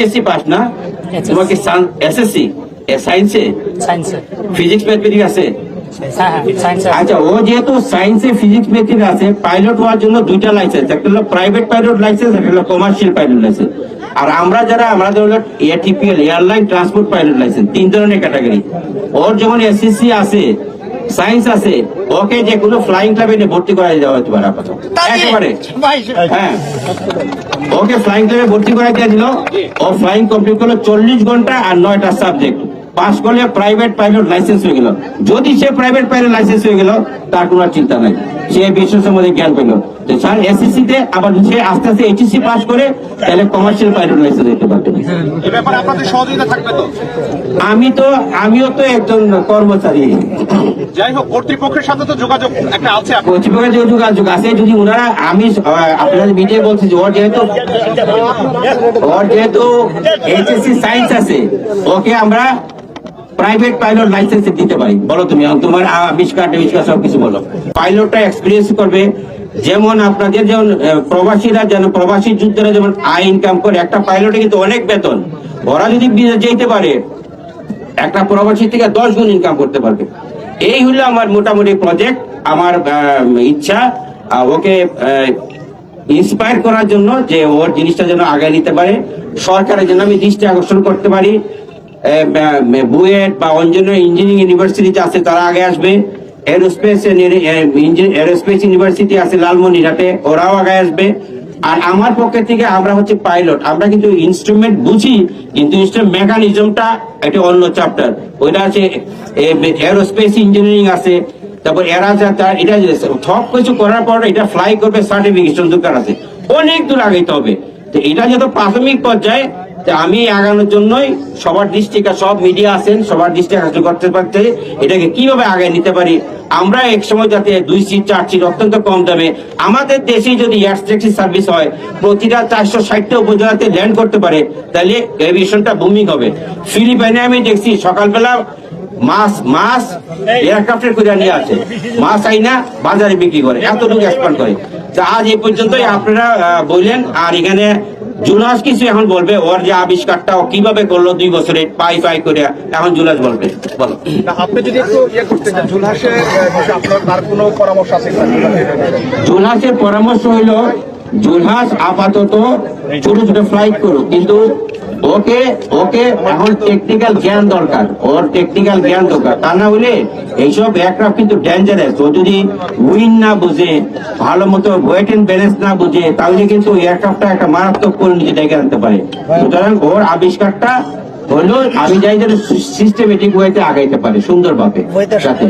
SSC pass না? তোমাকে SSC সায়েন্সে ফিজিক্স ম্যাথমেটিক্স আছে? আচ্ছা ও যেহেতু সায়েন্সে ফিজিক্স ম্যাথমেটিক্স আছে পাইলট হওয়ার জন্য দুইটা লাইসেন্স একটা হলো প্রাইভেট পাইলট লাইসেন্স একটা হলো কমার্শিয়াল পাইলট লাইসেন্স আর আমরা যারা আমাদের হলো ATPL airline transport pilot licence তিন ধরনের ক্যাটাগরি ওর যেমন এসএসসি আছে সায়েন্স আছে। ওকে যে কোনো ফ্লাইং ক্লাবে নিয়ে ভর্তি করা দেওয়া হতে পারে আপাতত। একেবারে। হ্যাঁ। ওকে ফ্লাইং ক্লাবে ভর্তি করা দিয়েছিল ও ফ্লাইং কমপ্লিট করল চল্লিশ ঘণ্টা আর নয়টা সাবজেক্ট পাস করলে প্রাইভেট পাইলট লাইসেন্স হয়ে গেল। যদি সে প্রাইভেট পাইলট লাইসেন্স হয়ে গেল তার কোনো চিন্তা নাই। সে বিশ্ব সম্বন্ধে জ্ঞান পেল। স্যার এসএসসি তে আবার সে আস্তে আস্তে এইচএসসি পাস করে তাহলে কমার্শিয়াল পাইলট লাইসেন্স দিতে পারবে আমি তো আমিও তো একজন কর্মচারী। যাই হোক কর্তৃপক্ষের সাথে তো যোগাযোগ একটা আছে কর্তৃপক্ষের যে যোগাযোগ আছে যদি ওনারা আমি আপনাদের মিডিয়া বলছি যে ওর যেহেতু ওর যেহেতু এইচএসসি সায়েন্স আছে ওকে আমরা প্রাইভেট পাইলট লাইসেন্স দিতে পারি। বলো তুমি তোমার আবিষ্কার আবিষ্কার সব কিছু বলো। পাইলটটা এক্সপিরিয়েন্স করবে, যেমন আপনাদের যেমন প্রবাসীরা যেন, প্রবাসী যুদ্ধরা যেমন আয় ইনকাম করে, একটা পাইলটে কিন্তু অনেক বেতন। ওরা যদি যেতে পারে, একটা প্রবাসী থেকে দশ গুণ ইনকাম করতে পারবে। এই হলো আমার মোটামুটি প্রজেক্ট আমার ইচ্ছা। ওকে ইন্সপায়ার করার জন্য যে ওর জিনিসটা যেন আগে নিতে পারে। সরকারের জন্য আমি দৃষ্টি আকর্ষণ করতে পারি। বুয়েট বা অন্যান্য ইঞ্জিনিয়ারিং ইউনিভার্সিটি আছে, তারা আগে আসবে। এরোস্পেস এরোস্পেস ইউনিভার্সিটি আছে লালমনিরহাটে, ওরাও আগে আসবে। আর আমার পক্ষে থেকে আমরা হচ্ছে পাইলট। আমরা কিন্তু ইনস্ট্রুমেন্ট বুঝি, কিন্তু মেকানিজমটা একটা অন্য চ্যাপ্টার ওইটা আছে এরোস্পেস ইঞ্জিনিয়ারিং আছে। তারপর এরা তার এটা সব কিছু করার পর এটা ফ্লাই করবে সার্টিফিকেশন দরকার আছে। অনেক দূর আগাইতে হবে। তো এটা যত প্রাথমিক পর্যায়ে আমি আগানোর জন্যই সবার দৃষ্টি সব মিডিয়া আছেন, সবার দৃষ্টি আকর্ষণ করতে পারতে, এটাকে কীভাবে আগে নিতে পারি? আমরা এক সময় যাতে দুই সিট চার সিট অত্যন্ত কম দামে, আমাদের দেশে যদি এয়ার সার্ভিস হয়, প্রতিটা চারশো ষাটটা উপজেলাতে ল্যান্ড করতে পারে, তাহলে এভিয়েশনটা বুমিং হবে। ফিলিপাইনে আমি দেখছি সকালবেলা মাছ মাছ এয়ারক্রাফটের করে নিয়ে আসে। মাছ আইনা বাজারে বিক্রি করে, এতটুকু এক্সপান্ড করে। তা আজ এই পর্যন্তই, আপনারা বললেন, আর এখানে জুলাস কিছু এখন বলবে ওর যে আবিষ্কারটা ও কীভাবে করল দুই বছরে পাই পাই করে এখন জুলাস বলবে বলো। আপনি যদি একটু ইয়ে করতে চান জুলহাসের আপনার তার কোনো পরামর্শ আছে জুলাসের জুলহাসের পরামর্শ হইল জুলহাস আপাতত ছোট ছোট ফ্লাইট করুক কিন্তু ওকে ওকে এখন টেকনিক্যাল জ্ঞান দরকার ওর টেকনিক্যাল জ্ঞান দরকার। তা না হলে এইসব এয়ারক্রাফট কিন্তু ডেঞ্জারাস ও যদি উইন না বুঝে ভালো মতো ওয়েট এন্ড ব্যালেন্স না বুঝে তাহলে কিন্তু এয়ারক্রাফটটা একটা মারাত্মক পরিণতি ডেকে আনতে পারে। সুতরাং ওর আবিষ্কারটা হলো আমি যাই যেন সিস্টেমেটিক ওয়েতে আগাইতে পারে সুন্দরভাবে। সাথে।